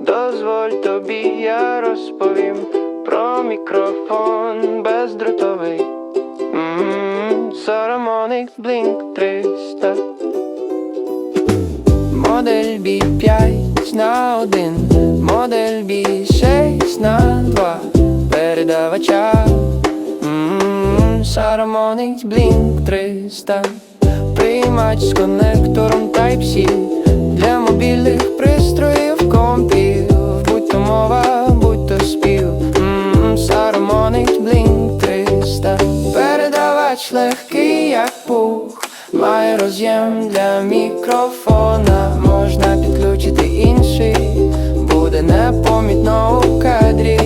Дозволь тобі, я розповім про мікрофон бездротовий. М, Blink 300 Модель B5 на 1 Модель B6 на 2 Передавача. М, Blink 300 Приймач з конектором Type-C Передавач легкий, як пух. Має роз'єм для мікрофона. Можна підключити інший. Буде непомітно у кадрі.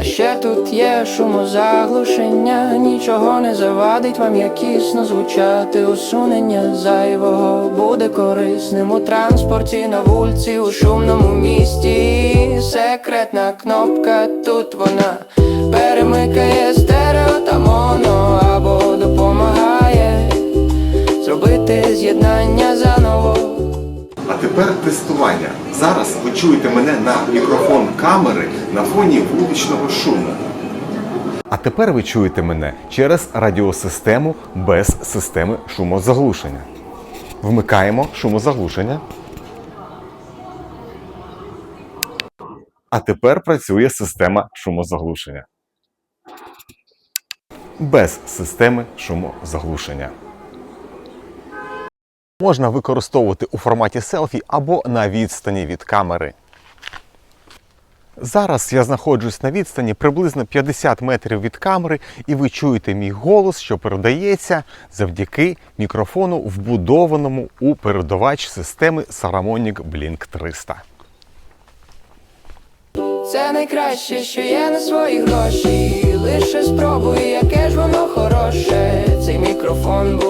А ще тут є шумозаглушення, нічого не завадить вам якісно звучати. Усунення зайвого. Буде корисним у транспорті, на вулиці, у шумному місті. Секретна кнопка, тут вона перемикає стерео тепер тестування. Зараз ви чуєте мене на мікрофон камери на фоні вуличного шуму. А тепер ви чуєте мене через радіосистему без системи шумозаглушення. Вмикаємо шумозаглушення. А тепер працює система шумозаглушення. Без системи шумозаглушення. Можна використовувати у форматі селфі або на відстані від камери. Зараз я знаходжусь на відстані приблизно 50 метрів від камери, і ви чуєте мій голос, що передається завдяки мікрофону, вбудованому у передавач системи Saramonic Blink 300. Це найкраще, що є на свої гроші. Лише спробуй, яке ж воно хороше. Цей мікрофон будь-кому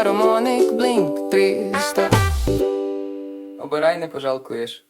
М, Блінк Blink 300 Обирай, не пожалкуєш.